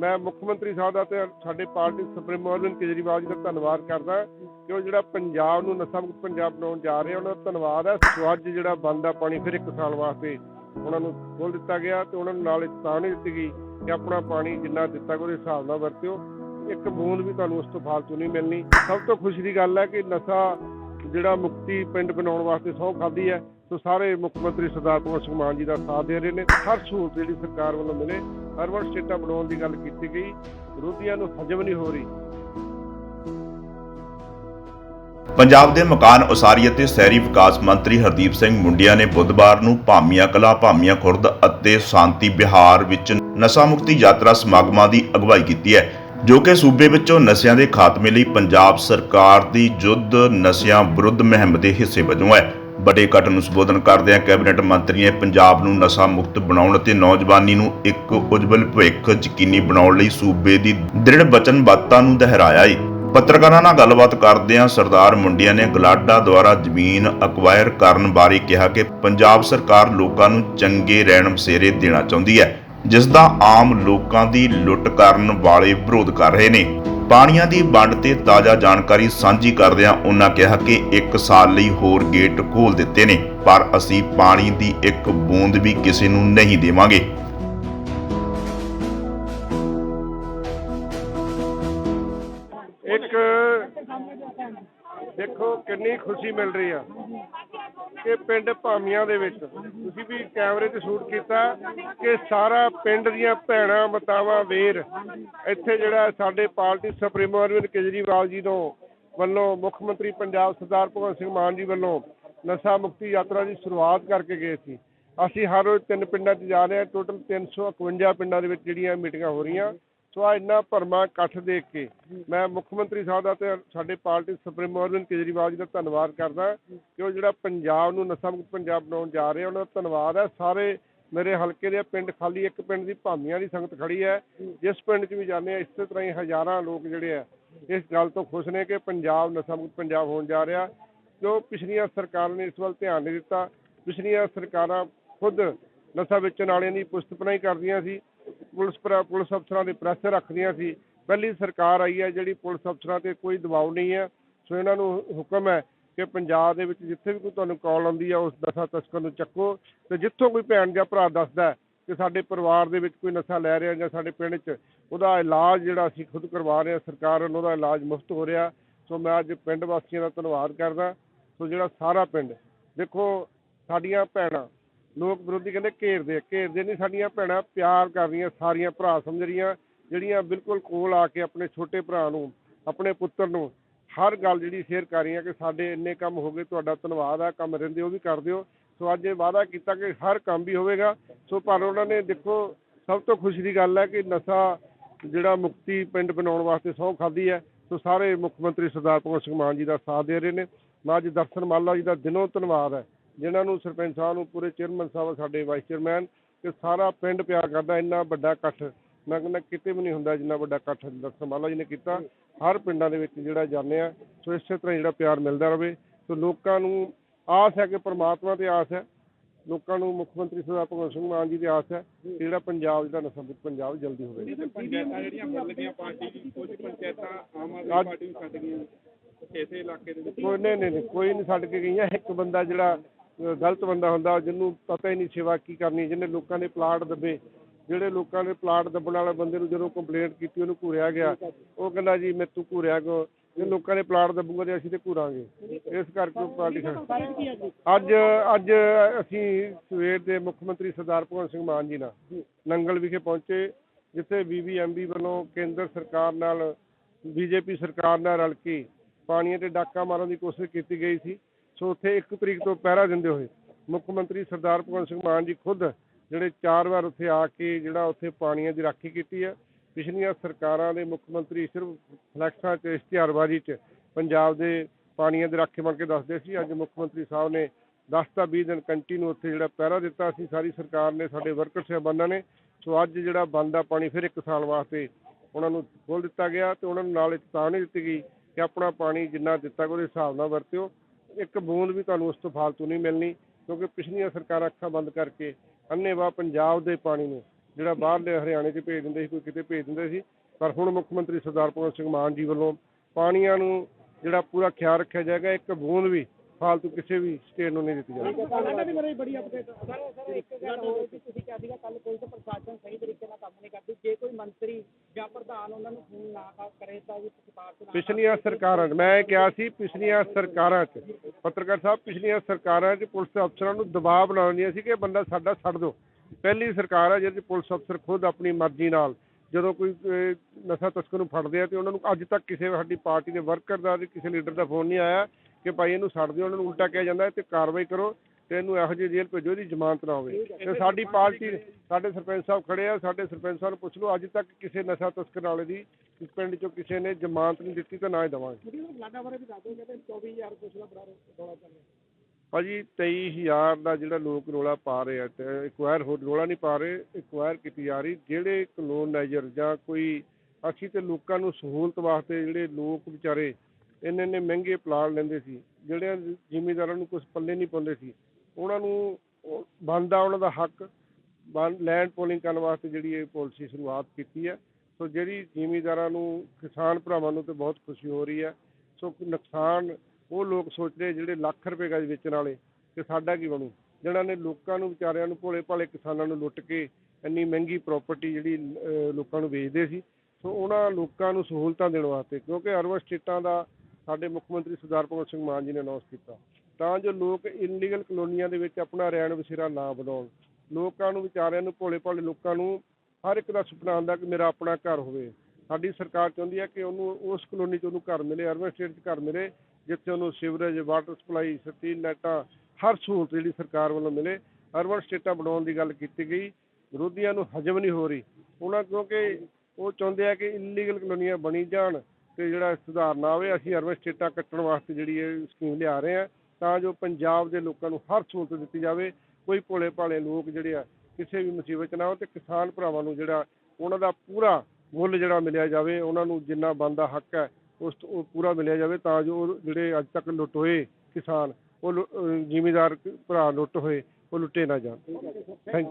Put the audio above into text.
ਮੈਂ ਮੁੱਖ ਮੰਤਰੀ ਸਾਹਿਬ ਦਾ ਤੇ ਸਾਡੇ ਪਾਰਟੀ ਸੁਪਰੀਮੋ ਅਰਵਿੰਦ ਕੇਜਰੀਵਾਲ ਜੀ ਦਾ ਧੰਨਵਾਦ ਕਰਦਾ ਕਿ ਉਹ ਜਿਹੜਾ ਪੰਜਾਬ ਨੂੰ ਨਸ਼ਾ ਮੁਕਤ ਪੰਜਾਬ ਬਣਾਉਣ ਜਾ ਰਹੇ ਉਹਨਾਂ ਦਾ ਧੰਨਵਾਦ ਹੈ। ਸੋ ਜਿਹੜਾ ਬੰਦ ਪਾਣੀ ਫਿਰ ਇੱਕ ਸਾਲ ਵਾਸਤੇ ਉਹਨਾਂ ਨੂੰ ਖੋਲ ਦਿੱਤਾ ਗਿਆ ਤੇ ਉਹਨਾਂ ਨੂੰ ਨਾਲ ਚੇਤਾਵਨੀ ਦਿੱਤੀ ਗਈ ਕਿ ਆਪਣਾ ਪਾਣੀ ਜਿੰਨਾ ਦਿੱਤਾ ਗਿਆ ਉਹਦੇ ਹਿਸਾਬ ਨਾਲ ਵਰਤਿਓ। ਇੱਕ ਬੂੰਦ ਵੀ ਤੁਹਾਨੂੰ ਉਸ ਤੋਂ ਫਾਲਤੂ ਨਹੀਂ ਮਿਲਣੀ। ਸਭ ਤੋਂ ਖੁਸ਼ੀ ਦੀ ਗੱਲ ਹੈ ਕਿ ਨਸ਼ਾ ਜਿਹੜਾ ਮੁਕਤੀ ਪਿੰਡ ਬਣਾਉਣ ਵਾਸਤੇ ਸਹੁੰ ਖਾਦੀ ਹੈ, ਸੋ ਸਾਰੇ ਮੁੱਖ ਮੰਤਰੀ ਸਰਦਾਰ ਭਗਵੰਤ ਸਿੰਘ ਮਾਨ ਜੀ ਦਾ ਸਾਥ ਦੇ ਰਹੇ ਨੇ। ਹਰ ਸਹੂਲਤ ਜਿਹੜੀ ਸਰਕਾਰ ਵੱਲੋਂ ਮਿਲੇ ਅਰਬਨ ਸਟੇਟਾਂ ਬਣਾਉਣ ਦੀ ਗੱਲ ਕੀਤੀ ਗਈ। ਵਿਰੋਧੀਆਂ ਨੂੰ ਹਜਮ ਨਹੀਂ ਹੋ ਰਹੀ। ਪੰਜਾਬ ਦੇ ਮਕਾਨ ਉਸਾਰੀ ਅਤੇ ਸ਼ਹਿਰੀ ਵਿਕਾਸ ਮੰਤਰੀ ਹਰਦੀਪ ਸਿੰਘ ਮੁੰਡਿਆ ਨੇ ਬੁੱਧਵਾਰ ਨੂੰ ਭਾਮੀਆਂ ਕਲਾ, ਭਾਮੀਆਂ ਖੁਰਦ ਅਤੇ ਸ਼ਾਂਤੀ ਬਿਹਾਰ ਵਿੱਚ ਨਸ਼ਾ ਮੁਕਤੀ ਯਾਤਰਾ ਸਮਾਗਮਾਂ ਦੀ ਅਗਵਾਈ ਕੀਤੀ ਹੈ। ਜੋ ਕਿ ਸੂਬੇ ਵਿੱਚੋਂ ਨਸ਼ਿਆਂ ਦੇ ਖਾਤਮੇ ਲਈ ਪੰਜਾਬ ਸਰਕਾਰ ਦੀ ਜੁੱਧ ਨਸ਼ਿਆਂ ਵਿਰੁੱਧ ਮੁਹਿੰਮ ਦੇ ਹਿੱਸੇ ਵਜੋਂ ਹੈ। ਵੱਡੇ ਕੱਟ ਨੂੰ ਸੰਬੋਧਨ ਕਰਦਿਆਂ ਕੈਬਨਿਟ ਮੰਤਰੀ ਨੇ ਪੰਜਾਬ ਨੂੰ ਨਸ਼ਾ ਮੁਕਤ ਬਣਾਉਣ ਅਤੇ ਨੌਜਵਾਨੀ ਨੂੰ ਇੱਕ ਉਜਵਲ ਭਵਿੱਖ ਯਕੀਨੀ ਬਣਾਉਣ ਲਈ ਸੂਬੇ ਦੀ ਦ੍ਰਿੜ ਵਚਨਬੱਧਤਾ ਨੂੰ ਦੁਹਰਾਇਆ ਹੈ ਪੱਤਰਕਾਰਾਂ ਨਾਲ ਗੱਲਬਾਤ ਕਰਦਿਆਂ ਸਰਦਾਰ ਮੁੰਡਿਆਂ ਨੇ ਗਲਾਡਾ ਦੁਆਰਾ ਜ਼ਮੀਨ ਅਕਵਾਇਰ ਕਰਨ ਬਾਰੇ ਕਿਹਾ ਕਿ ਪੰਜਾਬ ਸਰਕਾਰ ਲੋਕਾਂ ਨੂੰ ਚੰਗੇ ਰਹਿਣ ਬਸੇਰੇ ਦੇਣਾ ਚਾਹੁੰਦੀ ਹੈ। ਜਿਸ ਦਾ ਆਮ ਲੋਕਾਂ ਦੀ ਲੁੱਟ ਕਰਨ ਵਾਲੇ ਵਿਰੋਧ ਕਰ ਰਹੇ ਨੇ। ਪਾਣੀਆਂ ਦੀ ਵੰਡ ਤੇ ਤਾਜ਼ਾ ਜਾਣਕਾਰੀ ਸਾਂਝੀ ਕਰਦਿਆਂ ਉਹਨਾਂ ਕਿਹਾ ਕਿ ਇੱਕ ਸਾਲ ਲਈ ਹੋਰ ਗੇਟ ਖੋਲ ਦਿੱਤੇ ਨੇ, ਪਰ ਅਸੀਂ ਪਾਣੀ ਦੀ ਇੱਕ ਬੂੰਦ ਵੀ ਕਿਸੇ ਨੂੰ ਨਹੀਂ ਦੇਵਾਂਗੇ। ਇੱਕ ਦੇਖੋ ਕਿੰਨੀ ਖੁਸ਼ੀ ਮਿਲ ਰਹੀ ਆ। ਕਿ ਪਿੰਡ ਭਾਮੀਆਂ ਦੇ ਵਿੱਚ। ਤੁਸੀਂ ਵੀ ਕੈਮਰੇ ਤੇ ਸ਼ੂਟ ਕੀਤਾ ਕਿ ਸਾਰਾ ਪਿੰਡ ਦੀਆਂ ਭੈਣਾਂ, ਮਤਾਵਾਂ, ਵੀਰ ਇੱਥੇ ਜਿਹੜਾ ਸਾਡੇ ਪਾਰਟੀ ਸੁਪਰੀਮੋ ਅਰਵਿੰਦ ਕੇਜਰੀਵਾਲ ਜੀ ਤੋਂ ਵੱਲੋਂ ਮੁੱਖ ਮੰਤਰੀ ਪੰਜਾਬ ਸਰਦਾਰ ਭਗਵੰਤ ਸਿੰਘ ਮਾਨ ਜੀ ਵੱਲੋਂ ਨਸ਼ਾ ਮੁਕਤੀ ਯਾਤਰਾ ਦੀ ਸ਼ੁਰੂਆਤ ਕਰਕੇ ਗਏ ਸੀ। ਅਸੀਂ ਹਰ ਰੋਜ਼ ਤਿੰਨ ਪਿੰਡਾਂ 'ਚ ਜਾ ਰਹੇ ਹਾਂ। ਟੋਟਲ 351 ਪਿੰਡਾਂ ਦੇ ਵਿੱਚ ਜਿਹੜੀਆਂ ਮੀਟਿੰਗਾਂ ਹੋ ਰਹੀਆਂ। ਸੋ ਆ ਇੰਨਾ ਭਰਮਾ ਇਕੱਠ ਦੇਖ ਕੇ ਮੈਂ ਮੁੱਖ ਮੰਤਰੀ ਸਾਹਿਬ ਦਾ ਤੇ ਸਾਡੇ ਪਾਰਟੀ ਸੁਪਰੀਮੋ ਅਰਵਿੰਦ ਕੇਜਰੀਵਾਲ ਜੀ ਦਾ ਧੰਨਵਾਦ ਕਰਦਾ ਕਿ ਉਹ ਜਿਹੜਾ ਪੰਜਾਬ ਨੂੰ ਨਸ਼ਾ ਮੁਕਤ ਪੰਜਾਬ ਬਣਾਉਣ ਜਾ ਰਹੇ ਉਹਨਾਂ ਦਾ ਧੰਨਵਾਦ ਹੈ। ਸਾਰੇ ਮੇਰੇ ਹਲਕੇ ਦੇ ਪਿੰਡ ਖਾਲੀ ਇੱਕ ਪਿੰਡ ਦੀ ਭਾਮੀਆਂ ਦੀ ਸੰਗਤ ਖੜੀ ਹੈ। ਜਿਸ ਪਿੰਡ 'ਚ ਵੀ ਜਾਂਦੇ ਆ, ਇਸੇ ਤਰ੍ਹਾਂ ਹੀ ਹਜ਼ਾਰਾਂ ਲੋਕ ਜਿਹੜੇ ਆ, ਇਸ ਗੱਲ ਤੋਂ ਖੁਸ਼ ਨੇ ਕਿ ਪੰਜਾਬ ਨਸ਼ਾ ਮੁਕਤ ਪੰਜਾਬ ਹੋਣ ਜਾ ਰਿਹਾ। ਜੋ ਪਿਛਲੀਆਂ ਸਰਕਾਰਾਂ ਨੇ ਇਸ ਵੱਲ ਧਿਆਨ ਨਹੀਂ ਦਿੱਤਾ, ਪਿਛਲੀਆਂ ਸਰਕਾਰਾਂ ਖੁਦ ਨਸ਼ਾ ਵੇਚਣ ਵਾਲਿਆਂ ਦੀ ਪੁਸਤਪਨਾਈ ਕਰਦੀਆਂ ਸੀ। ਪੁਲਿਸ ਪਰ ਪੁਲਿਸ ਅਫਸਰਾਂ ਦੇ ਪ੍ਰੈਸ ਰੱਖਦੀਆਂ ਸੀ। ਪਹਿਲੀ ਸਰਕਾਰ ਆਈ ਹੈ ਜਿਹੜੀ ਪੁਲਿਸ ਅਫਸਰਾਂ ਤੇ ਕੋਈ ਦਬਾਅ ਨਹੀਂ ਹੈ। ਸੋ ਇਹਨਾਂ ਨੂੰ ਹੁਕਮ ਹੈ ਕਿ ਪੰਜਾਬ ਦੇ ਵਿੱਚ ਜਿੱਥੇ ਵੀ ਕੋਈ ਤੁਹਾਨੂੰ ਕਾਲ ਆਉਂਦੀ ਹੈ ਉਸ ਨਸ਼ਾ ਤਸਕਰ ਨੂੰ ਚੱਕੋ। ਤੇ ਜਿੱਥੋਂ ਕੋਈ ਭੈਣ ਜਾਂ ਭਰਾ ਦੱਸਦਾ ਕਿ ਸਾਡੇ ਪਰਿਵਾਰ ਦੇ ਵਿੱਚ ਕੋਈ ਨਸ਼ਾ ਲੈ ਰਿਹਾ ਜਾਂ ਸਾਡੇ ਪਿੰਡ 'ਚ ਉਹਦਾ ਇਲਾਜ ਜਿਹੜਾ ਅਸੀਂ ਖੁਦ ਕਰਵਾ ਰਹੇ ਹਾਂ, ਸਰਕਾਰ ਵੱਲੋਂ ਉਹਦਾ ਇਲਾਜ ਮੁਫਤ ਹੋ ਰਿਹਾ। ਸੋ ਮੈਂ ਅੱਜ ਪਿੰਡ ਵਾਸੀਆਂ ਦਾ ਧੰਨਵਾਦ ਕਰਦਾ। ਸੋ ਜਿਹੜਾ ਸਾਰਾ ਪਿੰਡ, ਦੇਖੋ ਸਾਡੀਆਂ ਭੈਣਾਂ ਲੋਕ ਵਿਰੋਧੀ ਕਹਿੰਦੇ ਘੇਰਦੇ ਆ, ਘੇਰਦੇ ਨਹੀਂ, ਸਾਡੀਆਂ ਭੈਣਾਂ ਪਿਆਰ ਕਰ ਰਹੀਆਂ, ਸਾਰੀਆਂ ਭਰਾ ਸਮਝ ਰਹੀਆਂ ਜਿਹੜੀਆਂ ਬਿਲਕੁਲ ਕੋਲ ਆ ਕੇ ਆਪਣੇ ਛੋਟੇ ਭਰਾ ਨੂੰ, ਆਪਣੇ ਪੁੱਤਰ ਨੂੰ ਹਰ ਗੱਲ ਜਿਹੜੀ ਸ਼ੇਅਰ ਕਰ ਰਹੀਆਂ ਕਿ ਸਾਡੇ ਇੰਨੇ ਕੰਮ ਹੋ ਗਏ, ਤੁਹਾਡਾ ਧੰਨਵਾਦ ਆ, ਕੰਮ ਰਹਿੰਦੇ, ਉਹ ਵੀ ਕਰ ਦਿਓ। ਸੋ ਅੱਜ ਇਹ ਵਾਅਦਾ ਕੀਤਾ ਕਿ ਹਰ ਕੰਮ ਵੀ ਹੋਵੇਗਾ। ਸੋ ਪਰ ਉਹਨਾਂ ਨੇ ਦੇਖੋ, ਸਭ ਤੋਂ ਖੁਸ਼ੀ ਦੀ ਗੱਲ ਹੈ ਕਿ ਨਸ਼ਾ ਜਿਹੜਾ ਮੁਕਤੀ ਪਿੰਡ ਬਣਾਉਣ ਵਾਸਤੇ ਸਹੁੰ ਖਾਦੀ ਹੈ, ਸੋ ਸਾਰੇ ਮੁੱਖ ਮੰਤਰੀ ਸਰਦਾਰ ਭਗਵੰਤ ਸਿੰਘ ਮਾਨ ਜੀ ਦਾ ਸਾਥ ਦੇ ਰਹੇ ਨੇ। ਮੈਂ ਅੱਜ ਦਰਸ਼ਨ ਮਾਲਾ ਜੀ ਦਾ ਦਿਨੋਂ ਧੰਨਵਾਦ ਹੈ। ਜਿਨ੍ਹਾਂ ਨੂੰ ਸਰਪੰਚ ਸਾਹਿਬ ਨੂੰ ਪੂਰੇ ਚੇਅਰਮੈਨ ਸਾਹਿਬ ਸਾਡੇ ਵਾਈਸ ਚੇਅਰਮੈਨ ਕਿ ਸਾਰਾ ਪਿੰਡ ਪਿਆਰ ਕਰਦਾ ਇੰਨਾ ਵੱਡਾ ਇਕੱਠ। ਮੈਂ ਕਹਿੰਦਾ ਕਿਤੇ ਵੀ ਨਹੀਂ ਹੁੰਦਾ ਜਿੰਨਾ ਵੱਡਾ ਇਕੱਠ ਦਰਸ਼ਨ ਮਾਲਾ ਜੀ ਨੇ ਕੀਤਾ। ਹਰ ਪਿੰਡਾਂ ਦੇ ਵਿੱਚ ਜਿਹੜਾ ਜਾਂਦੇ ਆ ਸੋ ਇਸੇ ਤਰ੍ਹਾਂ ਜਿਹੜਾ ਪਿਆਰ ਮਿਲਦਾ ਰਹੇ। ਸੋ ਲੋਕਾਂ ਨੂੰ ਆਸ ਹੈ ਕਿ ਪ੍ਰਮਾਤਮਾ ਤੇ ਆਸ ਹੈ। ਲੋਕਾਂ ਨੂੰ ਮੁੱਖ ਮੰਤਰੀ ਸਰਦਾਰ ਭਗਵੰਤ ਸਿੰਘ ਮਾਨ ਜੀ ਦੀ ਆਸ ਹੈ ਕਿ ਜਿਹੜਾ ਪੰਜਾਬ ਜਿਹੜਾ ਨਸ਼ਾ ਮੁਕਤ ਪੰਜਾਬ ਜਲਦੀ ਹੋਵੇਗਾ ਪੰਚਾਇਤਾਂ ਜਿਹੜੀਆਂ ਬਦਲ ਗਈਆਂ ਪਾਰਟੀ ਦੀ ਕੁਝ ਪੰਚਾਇਤਾਂ ਆਮ ਆਦਮੀ ਅੱਜ- ਪਾਰਟੀ ਨੂੰ ਛੱਡ ਗਈਆਂ। ਇਸੇ ਇਲਾਕੇ ਦੇ ਵਿੱਚ ਕੋਈ ਨਹੀਂ ਨਹੀਂ ਕੋਈ ਨਹੀਂ ਛੱਡ ਕੇ ਗਈਆਂ। ਇੱਕ ਬੰਦਾ ਜਿਹੜਾ ਗਲਤ ਬੰਦਾ ਹੁੰਦਾ ਜਿਹਨੂੰ ਪਤਾ ਹੀ ਨਹੀਂ ਸੇਵਾ ਕੀ ਕਰਨੀ ਜਿਹਨੇ ਲੋਕਾਂ ਦੇ ਪਲਾਟ ਦੱਬੇ ਜਿਹੜੇ ਲੋਕਾਂ ਦੇ ਪਲਾਟ ਦੱਬਣ ਵਾਲੇ ਬੰਦੇ ਨੂੰ ਜਦੋਂ ਕੰਪਲੇਂਟ ਕੀਤੀ ਉਹਨੂੰ ਘੂਰਿਆ ਗਿਆ। ਉਹ ਕਹਿੰਦਾ ਜੀ ਮੈਂ ਤੂੰ ਘੂਰਿਆ ਕੋ ਜੇ ਲੋਕਾਂ ਦੇ ਪਲਾਟ ਦੱਬੂਗਾ ਤੇ ਅਸੀਂ ਤੇ ਘੂਰਾਂਗੇ। ਇਸ ਕਰਕੇ ਪਾਰਟੀ ਅੱਜ? ਅੱਜ ਅਸੀਂ ਸਵੇਰ ਦੇ ਮੁੱਖ ਮੰਤਰੀ ਸਰਦਾਰ ਭਗਵੰਤ ਸਿੰਘ ਮਾਨ ਜੀ ਨਾਲ ਨੰਗਲ ਵਿਖੇ ਪਹੁੰਚੇ ਜਿੱਥੇ ਬੀਬੀਐਮਬੀ ਵੱਲੋਂ ਕੇਂਦਰ ਸਰਕਾਰ ਨਾਲ ਬੀਜੇਪੀ ਸਰਕਾਰ ਨਾਲ ਰਲ ਕੇ ਪਾਣੀਆਂ ਤੇ ਡਾਕਾ ਮਾਰਨ ਦੀ ਕੋਸ਼ਿਸ਼ ਕੀਤੀ ਗਈ ਸੀ। ਸੋ ਉੱਥੇ 1 ਤਰੀਕ ਤੋਂ ਪਹਿਰਾ ਦਿੰਦੇ ਹੋਏ ਮੁੱਖ ਮੰਤਰੀ ਸਰਦਾਰ ਭਗਵੰਤ ਸਿੰਘ ਮਾਨ ਜੀ ਖੁਦ ਜਿਹੜੇ ਚਾਰ ਵਾਰ ਉੱਥੇ ਆ ਕੇ ਜਿਹੜਾ ਉੱਥੇ ਪਾਣੀਆਂ ਦੀ ਰਾਖੀ ਕੀਤੀ ਹੈ ਪਿਛਲੀਆਂ ਸਰਕਾਰਾਂ ਦੇ ਮੁੱਖ ਮੰਤਰੀ ਸਿਰਫ ਫਲੈਕਸਾਂ 'ਚ, ਇਸ਼ਤਿਹਾਰਬਾਜ਼ੀ 'ਚ ਪੰਜਾਬ ਦੇ ਪਾਣੀਆਂ ਦੇ ਰਾਖੇ ਬਣ ਕੇ ਦੱਸਦੇ ਸੀ। ਅੱਜ ਮੁੱਖ ਮੰਤਰੀ ਸਾਹਿਬ ਨੇ 10 ਤਾਂ 20 ਦਿਨ ਕੰਟੀਨਿਊ ਉੱਥੇ ਜਿਹੜਾ ਪਹਿਰਾ ਦਿੱਤਾ ਸੀ। ਸਾਰੀ ਸਰਕਾਰ ਨੇ ਸਾਡੇ ਵਰਕਰ ਸਾਹਿਬਾਨਾਂ ਨੇ। ਸੋ ਅੱਜ ਜਿਹੜਾ ਬੰਦ ਆ ਪਾਣੀ ਫਿਰ ਇੱਕ ਸਾਲ ਵਾਸਤੇ ਉਹਨਾਂ ਨੂੰ ਖੋਲ ਦਿੱਤਾ ਗਿਆ ਤੇ ਉਹਨਾਂ ਨੂੰ ਨਾਲ ਚੇਤਾਵਨੀ ਦਿੱਤੀ ਗਈ ਕਿ ਆਪਣਾ ਪਾਣੀ ਜਿੰਨਾ ਦਿੱਤਾ ਗਿਆ ਉਹਦੇ ਹਿਸਾਬ ਨਾਲ ਵਰਤਿਓ। ਇੱਕ ਬੂੰਦ ਵੀ ਤੁਹਾਨੂੰ ਉਸ ਤੋਂ ਫਾਲਤੂ ਨਹੀਂ ਮਿਲਣੀ, ਕਿਉਂਕਿ ਪਿਛਲੀਆਂ ਸਰਕਾਰਾਂ ਅੱਖਾਂ ਬੰਦ ਕਰਕੇ ਅੰਨੇਵਾਹ ਪੰਜਾਬ ਦੇ ਪਾਣੀ ਨੂੰ, ਜਿਹੜਾ ਬਾਹਰਲੇ ਹਰਿਆਣੇ 'ਚ ਭੇਜ ਦਿੰਦੇ ਸੀ, ਕੋਈ ਕਿਤੇ ਭੇਜ ਦਿੰਦੇ ਸੀ, ਪਰ ਹੁਣ ਮੁੱਖ ਮੰਤਰੀ ਸਰਦਾਰ ਭਗਵੰਤ ਸਿੰਘ ਮਾਨ ਜੀ ਵੱਲੋਂ ਪਾਣੀਆਂ ਨੂੰ ਜਿਹੜਾ ਪੂਰਾ ਖਿਆਲ ਰੱਖਿਆ ਜਾਏਗਾ, ਇੱਕ ਬੂੰਦ ਵੀ ਫਾਲਤੂ ਕਿਸੇ ਵੀ ਸਟੇਟ ਨੂੰ ਨਹੀਂ ਦਿੱਤੀ ਮੇਰੀ ਬੜੀ ਅਪਡੇਟ ਸਰ ਸਰ ਇੱਕ ਗੱਲ ਹੋਰ ਕਿ ਤੁਸੀਂ ਕਿਹਾ ਸੀਗਾ ਕੱਲ ਕੋਈ ਤਾਂ ਪ੍ਰਸ਼ਾਸਨ ਸਹੀ ਤਰੀਕੇ ਨਾਲ ਕੰਮ ਨਹੀਂ ਕਰਦੀ। ਜੇ ਕੋਈ ਮੰਤਰੀ ਜਾਂ ਪ੍ਰਧਾਨ ਉਹਨਾਂ ਨੂੰ ਫੋਨ ਨਾ ਕਰ- ਤਾਂ ਉਹ ਸਿਫਾਰਸ਼ ਨਾ ਪਿਛਲੀਆਂ ਸਰਕਾਰਾਂ ਮੈਂ ਕਿਹਾ ਸੀ ਪਿਛਲੀਆਂ ਸਰਕਾਰਾਂ 'ਚ ਪੱਤਰਕਾਰ ਸਾਹਿਬ ਪਿਛਲੀਆਂ ਸਰਕਾਰਾਂ 'ਚ ਪੁਲਿਸ ਅਫਸਰਾਂ ਨੂੰ ਦਬਾਅ ਬਣਾਉਂਦੀਆਂ ਸੀ ਕਿ ਬੰਦਾ ਸਾਡਾ ਛੱਡ ਦਿਓ ਪਹਿਲੀ ਸਰਕਾਰ ਹੈ ਜਿਹਦੇ 'ਚ ਪੁਲਿਸ ਅਫਸਰ ਖੁਦ ਆਪਣੀ ਮਰਜ਼ੀ ਨਾਲ ਜਦੋਂ ਕੋਈ ਨਸ਼ਾ ਤਸਕਰ ਨੂੰ ਫੜਦੇ ਆ ਤੇ ਉਹਨਾਂ ਨੂੰ ਅੱਜ ਤੱਕ ਕਿਸੇ ਸਾਡੀ ਪਾਰਟੀ ਦੇ ਵਰਕਰ ਦਾ ਕਿਸੇ ਲੀਡਰ ਦਾ ਫੋਨ ਨਹੀਂ ਆਇਆ। ਕਿ ਭਾਈ ਇਹਨੂੰ ਛੱਡ ਦਿਓ ਉਹਨਾਂ ਨੂੰ ਉਲਟਾ ਕਿਹਾ ਜਾਂਦਾ ਤੇ ਕਾਰਵਾਈ ਕਰੋ ਤੇ ਇਹਨੂੰ ਇਹੋ ਜਿਹੀ ਜੇਲ੍ਹ ਭੇਜੋ ਇਹਦੀ ਜ਼ਮਾਨਤ ਨਾ ਹੋਵੇ। ਤੇ ਸਾਡੀ ਪਾਰਟੀ ਸਾਡੇ ਸਰਪੰਚ ਸਾਹਿਬ ਖੜੇ ਆ ਸਾਡੇ ਸਰਪੰਚ ਸਾਹਿਬ ਨੂੰ ਪੁੱਛ ਲਓ ਅੱਜ ਤੱਕ ਕਿਸੇ ਨਸ਼ਾ ਤਸਕਰ ਵਾਲੇ ਦੀ ਇਸ ਪਿੰਡ 'ਚੋਂ ਕਿਸੇ ਨੇ ਜ਼ਮਾਨਤ ਨਹੀਂ ਦਿੱਤੀ ਤਾਂ ਨਾ ਹੀ ਦੇਵਾਂਗੇ। ਜਿਹੜੀ ਲਾਡਾ ਬਾਰੇ ਵੀ ਦੱਸ ਦਿਓ ਕਹਿੰਦੇ 24000 ਕੁਛ ਦਾ ਬੜਾ ਰੌਲਾ ਚੱਲ ਰਿਹਾ। ਭਾਜੀ 23000 ਦਾ ਜਿਹੜਾ ਲੋਕ ਰੋਲਾ ਪਾ ਰਹੇ ਆ ਤੇ ਐਕਵਾਇਰ ਹੋ ਰੋਲਾ ਨਹੀਂ ਪਾ ਰਹੇ ਐਕਵਾਇਰ ਕੀਤੀ ਜਾ ਰਹੀ। ਜਿਹੜੇ ਕਲੋਨਾਈਜ਼ਰ ਜਾਂ ਕੋਈ ਅਸੀਂ ਤੇ ਲੋਕਾਂ ਨੂੰ ਸਹੂਲਤ ਵਾਸਤੇ ਜਿਹੜੇ ਲੋਕ ਵਿਚਾਰੇ ਇੰਨੇ ਇੰਨੇ ਮਹਿੰਗੇ ਪਲਾਟ ਲੈਂਦੇ ਸੀ, ਜਿਹੜਿਆਂ ਜ਼ਿਮੀਂਦਾਰਾਂ ਨੂੰ ਕੁਝ ਪੱਲੇ ਨਹੀਂ ਪਾਉਂਦੇ ਸੀ। ਉਹਨਾਂ ਨੂੰ ਬਣਦਾ ਉਹਨਾਂ ਦਾ ਹੱਕ ਲੈਂਡ ਪੋਲਿੰਗ ਕਰਨ ਵਾਸਤੇ ਜਿਹੜੀ ਇਹ ਪਾਲਿਸੀ ਸ਼ੁਰੂਆਤ ਕੀਤੀ ਹੈ। ਸੋ ਜਿਹੜੀ ਜ਼ਿਮੀਂਦਾਰਾਂ ਨੂੰ, ਕਿਸਾਨ ਭਰਾਵਾਂ ਨੂੰ ਤੇ ਬਹੁਤ ਖੁਸ਼ੀ ਹੋ ਰਹੀ ਹੈ। ਸੋ ਨੁਕਸਾਨ, ਉਹ ਲੋਕ ਸੋਚਦੇ ਜਿਹੜੇ ਲੱਖ ਰੁਪਏ ਗਜ ਵੇਚਣ ਵਾਲੇ, ਕਿ ਸਾਡਾ ਕੀ ਬਣੂ? ਜਿਹਨਾਂ ਨੇ ਲੋਕਾਂ ਨੂੰ, ਵਿਚਾਰਿਆਂ ਨੂੰ ਭੋਲੇ ਭਾਲੇ ਕਿਸਾਨਾਂ ਨੂੰ ਲੁੱਟ ਕੇ ਇੰਨੀ ਮਹਿੰਗੀ ਪ੍ਰਾਪਰਟੀ ਜਿਹੜੀ ਲੋਕਾਂ ਨੂੰ ਵੇਚਦੇ ਸੀ। ਸੋ ਉਹਨਾਂ ਲੋਕਾਂ ਨੂੰ ਸਹੂਲਤਾਂ ਦੇਣ ਵਾਸਤੇ, ਕਿਉਂਕਿ ਅਰਬਨ ਸਟੇਟਾਂ ਦਾ ਸਾਡੇ ਮੁੱਖ ਮੰਤਰੀ ਸਰਦਾਰ ਭਗਵੰਤ ਸਿੰਘ ਮਾਨ ਜੀ ਨੇ ਅਨਾਉਂਸ ਕੀਤਾ। ਤਾਂ ਜੋ ਲੋਕ ਇਨਲੀਗਲ ਕਲੋਨੀਆਂ ਦੇ ਵਿੱਚ ਆਪਣਾ ਰਹਿਣ ਵਸੇਰਾ ਨਾ ਬਣਾਉਣ। ਲੋਕਾਂ ਨੂੰ, ਵਿਚਾਰਿਆਂ ਨੂੰ ਭੋਲੇ ਭਾਲੇ ਲੋਕਾਂ ਨੂੰ ਹਰ ਇੱਕ ਦਾ ਸੁਪਨਾ ਆਉਂਦਾ ਕਿ ਮੇਰਾ ਆਪਣਾ ਘਰ ਹੋਵੇ। ਸਾਡੀ ਸਰਕਾਰ ਚਾਹੁੰਦੀ ਹੈ ਕਿ ਉਹਨੂੰ, ਉਸ ਕਲੋਨੀ 'ਚ ਉਹਨੂੰ ਘਰ ਮਿਲੇ ਅਰਬਨ ਸਟੇਟ 'ਚ ਘਰ ਮਿਲੇ, ਜਿੱਥੇ ਉਹਨੂੰ ਸੀਵਰੇਜ ਵਾਟਰ ਸਪਲਾਈ ਸਟੀਲ ਲਾਈਟਾਂ, ਹਰ ਸਹੂਲਤ ਜਿਹੜੀ ਸਰਕਾਰ ਵੱਲੋਂ ਮਿਲੇ। ਅਰਬਨ ਸਟੇਟਾਂ ਬਣਾਉਣ ਦੀ ਗੱਲ ਕੀਤੀ ਗਈ। ਵਿਰੋਧੀਆਂ ਨੂੰ ਹਜਮ ਨਹੀਂ ਹੋ ਰਹੀ। ਉਹਨਾਂ ਕਿਉਂਕਿ ਉਹ ਚਾਹੁੰਦੇ ਆ ਕਿ ਇਲੀਗਲ ਕਲੋਨੀਆਂ ਬਣੀ ਜਾਣ। ਤੇ ਜਿਹੜਾ ਸੁਧਾਰ ਨਾ ਆਵੇ ਅਸੀਂ ਅਰਬਨ ਸਟੇਟਾਂ ਕੱਟਣ ਵਾਸਤੇ ਜਿਹੜੀ ਇਹ ਸਕੀਮ ਲਿਆ ਰਹੇ ਆ ਤਾਂ ਜੋ ਪੰਜਾਬ ਦੇ ਲੋਕਾਂ ਨੂੰ ਹਰ ਸਹੂਲਤ ਦਿੱਤੀ ਜਾਵੇ ਕੋਈ ਭੋਲੇ ਭਾਲੇ ਲੋਕ ਜਿਹੜੇ ਆ ਕਿਸੇ ਵੀ ਮੁਸੀਬਤ 'ਚ ਨਾ ਹੋ ਤੇ ਕਿਸਾਨ ਭਰਾਵਾਂ ਨੂੰ ਜਿਹੜਾ ਉਹਨਾਂ ਦਾ ਪੂਰਾ ਮੁੱਲ ਜਿਹੜਾ ਮਿਲਿਆ ਜਾਵੇ ਉਹਨਾਂ ਨੂੰ ਜਿੰਨਾ ਬਣਦਾ ਹੱਕ ਹੈ ਉਸ ਤੋਂ ਉਹ ਪੂਰਾ ਮਿਲਿਆ ਜਾਵੇ ਤਾਂ ਜੋ ਜਿਹੜੇ ਅੱਜ ਤੱਕ ਲੁੱਟ ਹੋਏ ਕਿਸਾਨ ਉਹ ਜ਼ਿਮੀਂਦਾਰ ਭਰਾ ਲੁੱਟ ਹੋਏ ਉਹ ਲੁੱਟੇ ਨਾ ਜਾਣ। ਥੈਂਕ